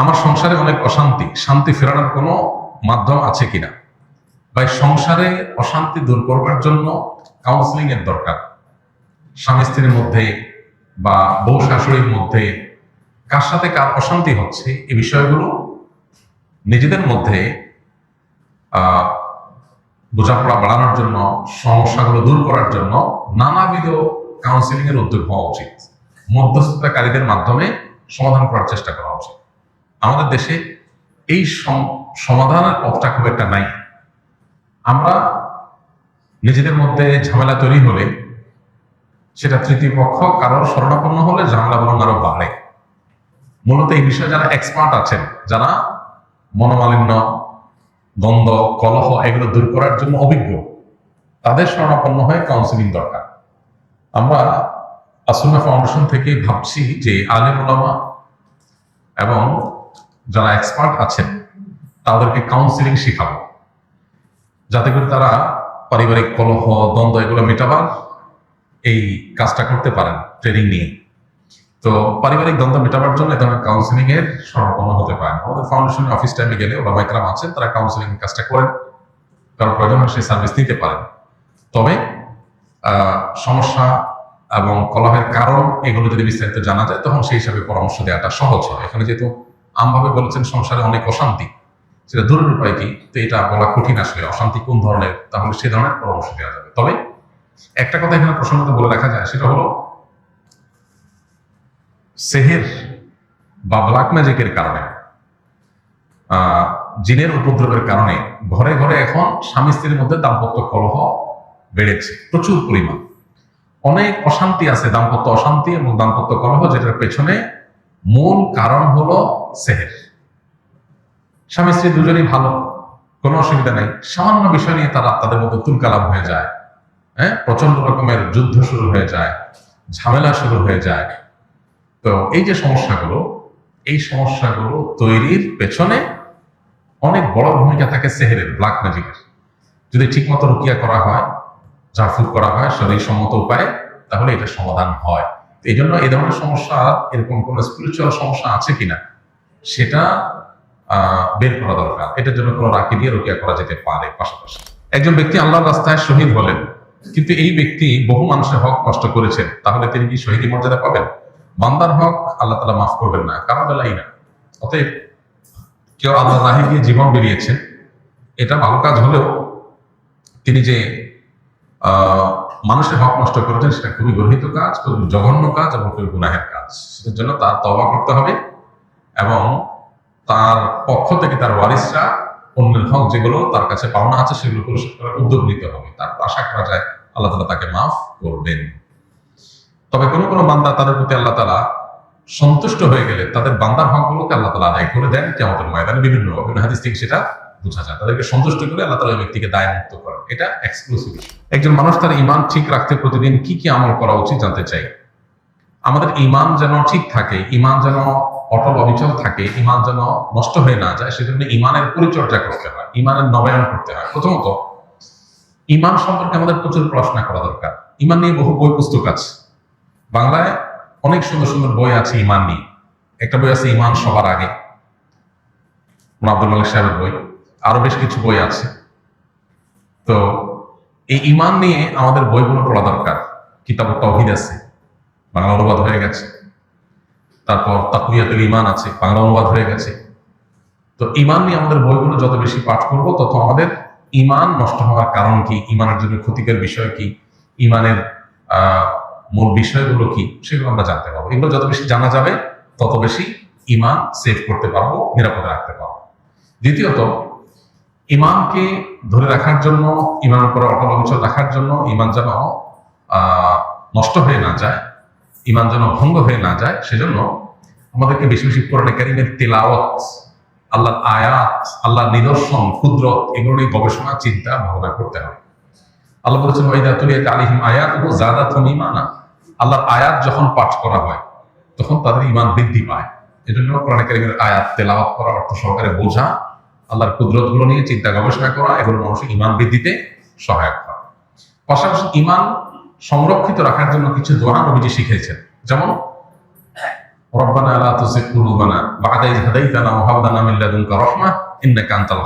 আমার সংসারে অনেক অশান্তি, শান্তি ফেরানোর কোনো মাধ্যম আছে কিনা? ভাই, সংসারে অশান্তি দূর করবার জন্য কাউন্সিলিং এর দরকার। স্বামী স্ত্রীর মধ্যে বা বউ শাশুড়ির মধ্যে কার সাথে কার অশান্তি হচ্ছে এই বিষয়গুলো নিজেদের মধ্যে বোঝাপড়া বাড়ানোর জন্য, সমস্যাগুলো দূর করার জন্য নানাবিধ কাউন্সিলিং এর উদ্যোগ হওয়া উচিত। মধ্যস্থতাকারীদের মাধ্যমে সমাধান করার চেষ্টা করা উচিত। আমাদের দেশে এই সম- সমাধানের পথটা খুব একটা নাই। আমরা নিজেদের মধ্যে ঝামেলা তৈরি হলে সেটা তৃতীয় পক্ষ কারোর শরণাপন্ন হলে ঝামেলা বরং আরও বাড়ে। মূলত এই বিষয়ে যারা এক্সপার্ট আছেন, যারা মনোমালিন্য দ্বন্দ্ব কলহ এগুলো দূর করার জন্য অভিজ্ঞ, তাদের শরণাপন্ন হয়ে কাউন্সিলিং দরকার। আমরা আসুন্না ফাউন্ডেশন থেকে ভাবছি যে আলেম এবং যারা এক্সপার্ট আছেন, তাদেরকে কাউন্সিলিং শেখাবো। যাতে করে তারা পারিবারিক কলহ, দ্বন্দ্ব এগুলো মেটাবার এই কাজটা করতে পারেন ট্রেনিং নিয়ে। তো পারিবারিক দ্বন্দ্ব মেটাবার জন্য ধরনের কাউন্সিলিং এর সমাপন্ন হতে পারেন আমাদের ফাউন্ডেশনের অফিস টাইমে গেলে ওরা মাইক্রাম আছেন তারা কাউন্সিলিং কাজটা করেন। কারণ প্রয়োজন সেই সার্ভিস নিতে পারেন। তবে সমস্যা এবং কলহের কারণ এগুলো যদি বিস্তারিত জানা যায়, তখন সেই হিসাবে পরামর্শ দেওয়াটা সহজ হয়। এখানে যেহেতু আমভাবে বলেছেন সংসারে অনেক অশান্তি। সেটা দূরের উপায় কি? তো এটা বলা কঠিন আসলে। অশান্তি কোন ধরনের? তাহলে সে ধরনের পরামর্শ দেওয়া যাবে। তবে একটা কথা এখানে প্রসঙ্গত বলে রাখা যায়, সেটা হলো সেহের বা ব্ল্যাক ম্যাজিকের কারণে জিনের উপদ্রবের কারণে ঘরে ঘরে এখন স্বামী স্ত্রীর মধ্যে দাম্পত্য কলহ বেড়েছে, প্রচুর পরিমাণ। অনেক অশান্তি আছে, দাম্পত্য অশান্তি এবং দাম্পত্য কলহ, যেটার পেছনে মূল কারণ হলো সেহের। স্বামী স্ত্রী দুজনই ভালো, কোনো অসুবিধা নেই। সামান্য বিষয় নিয়ে তারা তাদের মধ্যে তুলকালাম হয়ে যায় হ্যাঁ? প্রচণ্ড রকমের যুদ্ধ শুরু হয়ে যায়, ঝামেলা শুরু হয়ে যায়। তো এই যে সমস্যাগুলো, এই সমস্যাগুলো তৈরির পেছনে অনেক বড় ভূমিকা থাকে সেহেরের, ব্ল্যাক ম্যাজিকের। যদি ঠিকমতো রুকিয়া করা হয় ঝাড়ফুঁক করা হয় শরীর সম্মত উপায়ে তাহলে এটা সমাধান হয়। এই জন্য এই ধরনের সমস্যা, এরকম কোন স্পিরিচুয়াল সমস্যা আছে কিনা, সেটা বের করা দরকার। এটার জন্য কোনো রাখি দিয়ে রুকিয়া করা যেতে পারে পাশাপাশি। একজন ব্যক্তি আল্লাহর রাস্তায় শহীদ হলেন, কিন্তু এই ব্যক্তি বহু মানুষের হক কষ্ট করেছেন, তাহলে তিনি কি শহীদ মর্যাদা পাবেন? বান্দার হক আল্লাহ তালা মাফ করবেন না, কারণ বেলাই না। অতএব কেউ আল্লাহ রাহে গিয়ে জীবন বেরিয়েছেন, এটা ভালো কাজ হলেও তিনি যে মানুষের হক নষ্ট করেছেন সেটা খুবই গর্হিত কাজ, খুবই জঘন্য কাজ এবং খুবই গুনাহের কাজ। সেটার জন্য তার তবা করতে হবে এবং তার পক্ষ থেকে তার ওয়ারিসরা অন্যের হক যেগুলো তার কাছে পাওনা আছে সেগুলো পরিশোধ করার উদ্যোগ নিতে হবে। তার আশা করা যায় আল্লাহ তালা তাকে মাফ করবেন। তবে কোনো কোনো বান্দা তাদের প্রতি আল্লাহ তালা সন্তুষ্ট হয়ে গেলে তাদের বান্দার হকগুলোকে আল্লাহ তালা আদায় করে দেন। কেমন ময়দানে বিভিন্ন বিভিন্ন হাদিস থেকে সেটা বোঝা যায়। তাদেরকে সন্তুষ্ট করে আল্লাহ তালা ব্যক্তিকে দায় মুক্ত করেন। এটা এক্সক্লুসিভ একজন মানুষ তার ইমান ঠিক রাখতে প্রতিদিন কি কি আমল করা উচিত জানতে চাই। আমাদের ইমান যেন ঠিক থাকে ইমান যেন অটল অবিচল থাকে ইমান যেন নষ্ট হয়ে না যায়, সেজন্য ইমানের পরিচর্যা করতে হয় ইমানের নবায়ন করতে হয়। প্রথমত ইমান সম্পর্কে আমাদের প্রচুর পড়াশোনা করা দরকার। ইমান নিয়ে বহু বই পুস্তক আছে। বাংলায় অনেক সুন্দর সুন্দর বই আছে ইমান নিয়ে। একটা বই আছে ইমান সবার আগে। আব্দুল মালিক সাহেবের বই। আরও বেশ কিছু বই আছে। তো এই ইমান নিয়ে আমাদের বইগুলো পড়া দরকার। কিতাব তহিদ আছে, বাংলা অনুবাদ হয়ে গেছে। তারপর তাকুয়াতুল ইমান আছে, বাংলা অনুবাদ হয়ে গেছে। তো ইমান নিয়ে আমাদের বইগুলো যত বেশি পাঠ করব, তত আমাদের ইমান নষ্ট হওয়ার কারণ কি? ইমানের জন্য ক্ষতিকর বিষয় কি? ইমানের মূল বিষয়গুলো কি? সেগুলো আমরা জানতে পারব। এগুলো যত বেশি জানা যাবে, তত বেশি ইমান সেভ করতে পারব, নিরাপদে রাখতে পারব। দ্বিতীয়ত ইমানকে ধরে রাখার জন্য ইমানের উপরে অটল অঞ্চল রাখার জন্য ইমান যেন নষ্ট হয়ে না যায়, ইমান যেন ভঙ্গ হয়ে না যায়, সেজন্য আমাদেরকে বেশি বেশি কোরআনে কারিমের তেলাওয়াত, আল্লাহর আয়াত, আল্লাহর নিদর্শন, কুদরত, এগুলো নিয়ে গবেষণা, চিন্তা, ভাবনা করতে হবে। আল্লাহ বলেছেন, ওয়াইদা তুলিয়াত আলিহিম আয়াত ও জাদাতুম ঈমানা। আল্লাহর আয়াত যখন পাঠ করা হয়, তখন তাদের ইমান বৃদ্ধি পায়। এজন্য কোরআন কারিমের আয়াত, তেলাওয়াত করা অর্থ সহকারে বোঝা। আল্লাহর কুদরতগুলো নিয়ে চিন্তা গবেষণা করা এগুলো মানুষের ইমান বৃদ্ধিতে সহায়ক হয় পাশাপাশি ইমান সংরক্ষিত রাখার জন্য কিছু দোয়া নবীজি শিখেছেন যেমন, রব্বানা লা তুযিগ কুলুবানা বা'দা ইয হাদাইতানা ওয়া হাব লানা মিন লাদুনকা রাহমাহ ইন্নাকা আনতাল